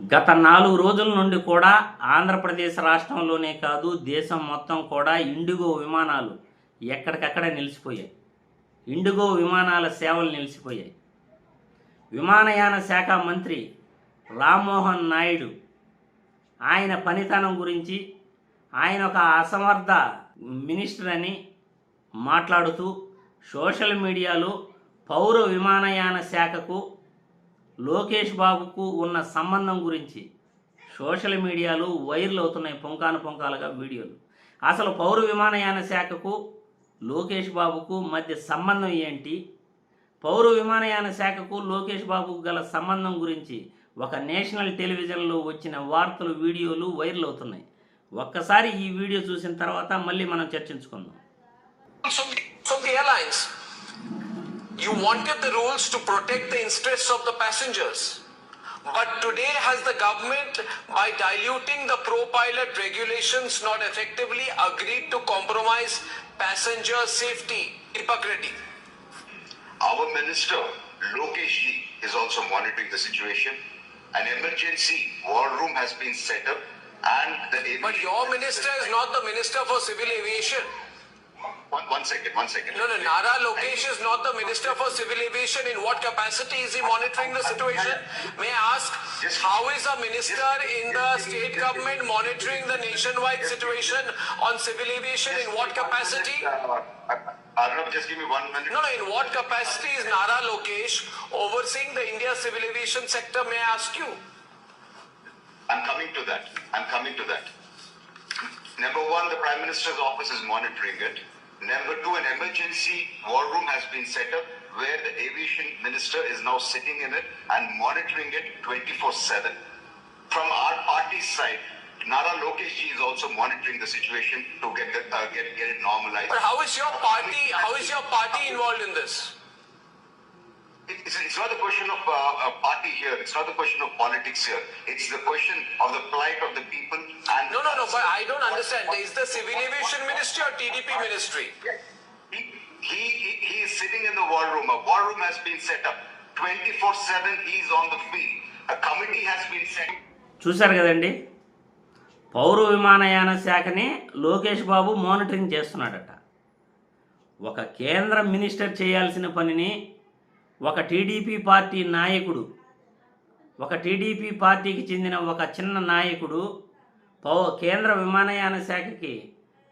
గత నాలుగు రోజుల నుండి కూడా ఆంధ్రప్రదేశ్ రాష్ట్రంలోనే కాదు దేశం మొత్తం కూడా ఇండిగో విమానాలు ఎక్కడికక్కడ నిలిచిపోయాయి. ఇండిగో విమానాల సేవలు నిలిచిపోయాయి. విమానయాన శాఖ మంత్రి రామ్మోహన్ నాయుడు ఆయన పనితనం గురించి ఆయన ఒక అసమర్థ మినిస్టర్ అని మాట్లాడుతూ సోషల్ మీడియాలో పౌర విమానయాన శాఖకు లోకేష్ బాబుకు ఉన్న సంబంధం గురించి సోషల్ మీడియాలో వైరల్ అవుతున్నాయి పొంకాను పొంకాలుగా వీడియోలు. అసలు పౌర విమానయాన శాఖకు లోకేష్ బాబుకు మధ్య సంబంధం ఏంటి? పౌర విమానయాన శాఖకు లోకేష్ బాబుకు గల సంబంధం గురించి ఒక నేషనల్ టెలివిజన్లో వచ్చిన వార్తలు వీడియోలు వైరల్ అవుతున్నాయి. ఒక్కసారి ఈ వీడియో చూసిన తర్వాత మళ్ళీ మనం చర్చించుకుందాం. You wanted the rules to protect the interests of the passengers. But today has the government, by diluting the pro-pilot regulations, not effectively agreed to compromise passenger safety. Hypocrisy. Our minister, Lokesh Ji, is also monitoring the situation. An emergency war room has been set up and the But your minister is not the minister for civil aviation. One, one second, one second. No, no, Nara Lokesh is not the minister for civil aviation. In what capacity is he monitoring the situation? May I ask, how is a minister in the state government monitoring the nationwide situation on civil aviation? In what capacity? Uh, Arnab, just give me one minute. No, no, in what capacity is Nara Lokesh overseeing the India civil aviation sector? May I ask you? I'm coming to that. I'm coming to that. Number one, the Prime Minister's office is monitoring it. Number two, an emergency war room has been set up where the aviation minister is now sitting in it and monitoring it 24 7. From our party's side, Nara Lokesh ji is also monitoring the situation to get, the, uh, get, get it normalized. But how is your party? How is your party involved in this? It- It's, it's not a question of uh, a party here. It's not a question of politics here. It's the question of the plight of the people and. No, no, no. But I don't understand. Is the civil aviation ministry or TDP ministry? He, he, he he is sitting in the war room. A war room has been set up. 24 7, he is on the field. A committee has been set. చూశారు కదండి పౌర విమానయాన శాఖని Lokesh Babu monitoring చేస్తున్నాడట ఒక కేంద్ర minister చేయాల్సిన పనిని ఒక TDP party నాయకుడు ఒక టీడీపీ పార్టీకి చెందిన ఒక చిన్న నాయకుడు పౌ కేంద్ర విమానయాన శాఖకి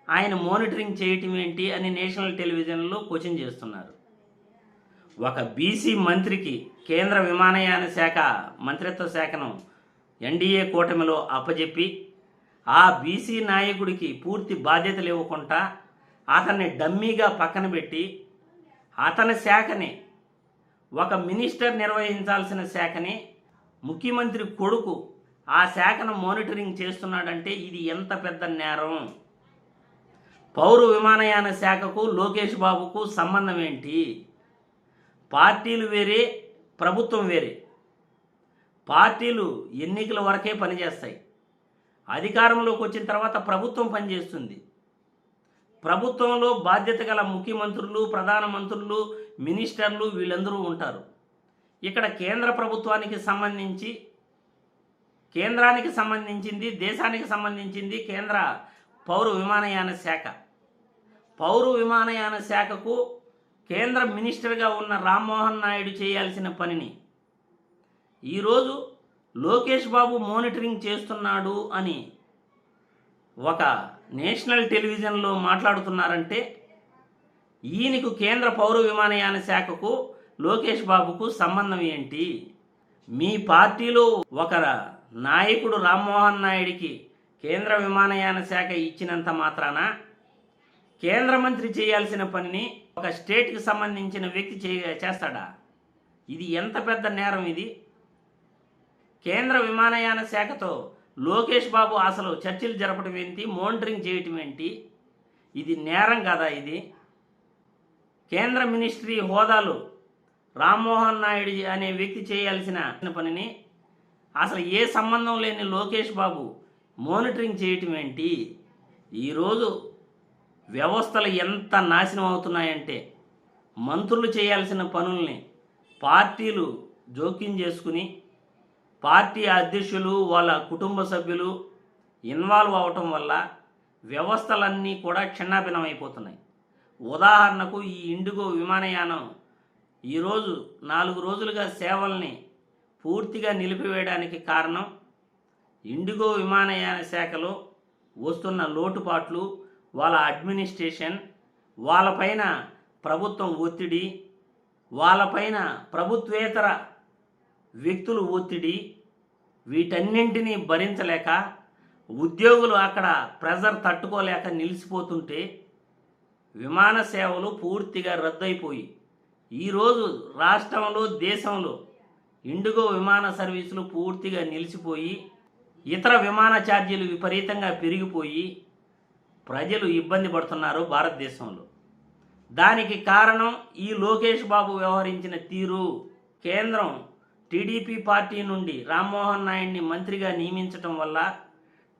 ఆయన మానిటరింగ్ చేయటం ఏంటి అని నేషనల్ టెలివిజన్లో క్వశ్చన్ చేస్తున్నారు. ఒక బీసీ మంత్రికి కేంద్ర విమానయాన శాఖ మంత్రిత్వ శాఖను ఎన్డీఏ కూటమిలో అప్పజెప్పి ఆ బీసీ నాయకుడికి పూర్తి బాధ్యతలు ఇవ్వకుండా అతన్ని డమ్మీగా పక్కన పెట్టి అతని శాఖని ఒక మినిస్టర్ నిర్వహించాల్సిన శాఖని ముఖ్యమంత్రి కొడుకు ఆ శాఖను మానిటరింగ్ చేస్తున్నాడంటే ఇది ఎంత పెద్ద నేరం? పౌర విమానయాన శాఖకు లోకేష్ బాబుకు సంబంధం ఏంటి? పార్టీలు వేరే ప్రభుత్వం వేరే. పార్టీలు ఎన్నికల వరకే పనిచేస్తాయి. అధికారంలోకి వచ్చిన తర్వాత ప్రభుత్వం పనిచేస్తుంది. ప్రభుత్వంలో బాధ్యత గల ముఖ్యమంత్రులు ప్రధానమంత్రులు మినిస్టర్లు వీళ్ళందరూ ఉంటారు. ఇక్కడ కేంద్ర ప్రభుత్వానికి సంబంధించి కేంద్రానికి సంబంధించింది దేశానికి సంబంధించింది కేంద్ర పౌర విమానయాన శాఖ. పౌర విమానయాన శాఖకు కేంద్ర మినిస్టర్గా ఉన్న రామ్మోహన్ నాయుడు చేయాల్సిన పనిని. ఈరోజు లోకేష్ బాబు మానిటరింగ్ చేస్తున్నాడు అని ఒక నేషనల్ టెలివిజన్లో మాట్లాడుతున్నారంటే ఈయనకు కేంద్ర పౌర విమానయాన శాఖకు లోకేష్ బాబుకు సంబంధం ఏంటి? మీ పార్టీలో ఒక నాయకుడు రామ్మోహన్ నాయుడికి కేంద్ర విమానయాన శాఖ ఇచ్చినంత మాత్రాన? కేంద్ర మంత్రి చేయాల్సిన పనిని ఒక స్టేట్కి సంబంధించిన వ్యక్తి చే చేస్తాడా? ఇది ఎంత పెద్ద నేరం ఇది? కేంద్ర విమానయాన శాఖతో లోకేష్ బాబు అసలు చర్చలు జరపడం ఏంటి? మోనిటరింగ్ చేయటం ఏంటి? ఇది నేరం కదా ఇది? కేంద్ర మినిస్ట్రీ హోదాలో రామ్మోహన్ నాయుడు అనే వ్యక్తి చేయాల్సిన పనిని అసలు ఏ సంబంధం లేని లోకేష్ బాబు మోనిటరింగ్ చేయటం ఏంటి? ఈరోజు వ్యవస్థలు ఎంత నాశనం అవుతున్నాయంటే మంత్రులు చేయాల్సిన పనుల్ని పార్టీలు జోక్యం చేసుకుని పార్టీ అధ్యక్షులు వాళ్ళ కుటుంబ సభ్యులు ఇన్వాల్వ్ అవటం వల్ల వ్యవస్థలన్నీ కూడా క్షిన్నాభిన్నమైపోతున్నాయి ఉదాహరణకు ఈ ఇండిగో విమానయానం ఈరోజు నాలుగు రోజులుగా సేవల్ని పూర్తిగా నిలిపివేయడానికి కారణం ఇండిగో విమానయాన శాఖలో వస్తున్న లోటుపాట్లు వాళ్ళ అడ్మినిస్ట్రేషన్ వాళ్ళపైన ప్రభుత్వం ఒత్తిడి వాళ్ళపైన ప్రభుత్వేతర వ్యక్తులు ఒత్తిడి వీటన్నింటినీ భరించలేక ఉద్యోగులు అక్కడ ప్రెజర్ తట్టుకోలేక నిలిచిపోతుంటే విమాన సేవలు పూర్తిగా రద్దయిపోయి ఈరోజు రాష్ట్రంలో దేశంలో ఇండిగో విమాన సర్వీసులు పూర్తిగా నిలిచిపోయి ఇతర విమాన ఛార్జీలు విపరీతంగా పెరిగిపోయి ప్రజలు ఇబ్బంది పడుతున్నారు భారతదేశంలో. దానికి కారణం ఈ లోకేష్ బాబు వ్యవహరించిన తీరు కేంద్రం టీడీపీ పార్టీ నుండి రామ్మోహన్ నాయుడిని మంత్రిగా నియమించటం వల్ల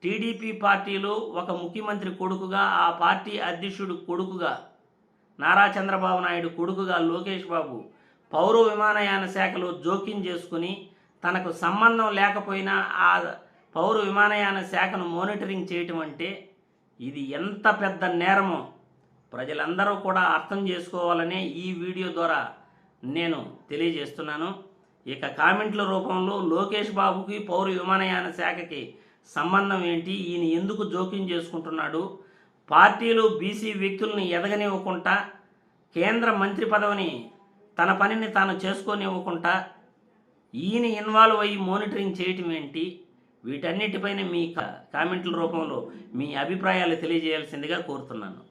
టీడీపీ పార్టీలో ఒక ముఖ్యమంత్రి కొడుకుగా ఆ పార్టీ అధ్యక్షుడు కొడుకుగా నారా చంద్రబాబు నాయుడు కొడుకుగా లోకేష్ బాబు పౌర విమానయాన శాఖలో జోక్యం చేసుకుని తనకు సంబంధం లేకపోయినా ఆ పౌర విమానయాన శాఖను మానిటరింగ్ చేయటం అంటే ఇది ఎంత పెద్ద నేరమో ప్రజలందరూ కూడా అర్థం చేసుకోవాలనే ఈ వీడియో ద్వారా నేను తెలియజేస్తున్నాను. ఇక కామెంట్ల రూపంలో లోకేష్ బాబుకి పౌర విమానయాన శాఖకి సంబంధం ఏంటి? ఈయన ఎందుకు జోక్యం చేసుకుంటున్నాడు? పార్టీలు బీసీ వ్యక్తుల్ని ఎదగనివ్వకుండా కేంద్ర మంత్రి పదవిని తన పనిని తాను చేసుకోనివ్వకుండా ఈయన ఇన్వాల్వ్ అయ్యి మానిటరింగ్ చేయటం ఏంటి? వీటన్నిటిపైన మీ కా- కామెంట్ల రూపంలో మీ అభిప్రాయాలు తెలియజేయాల్సిందిగా కోరుతున్నాను.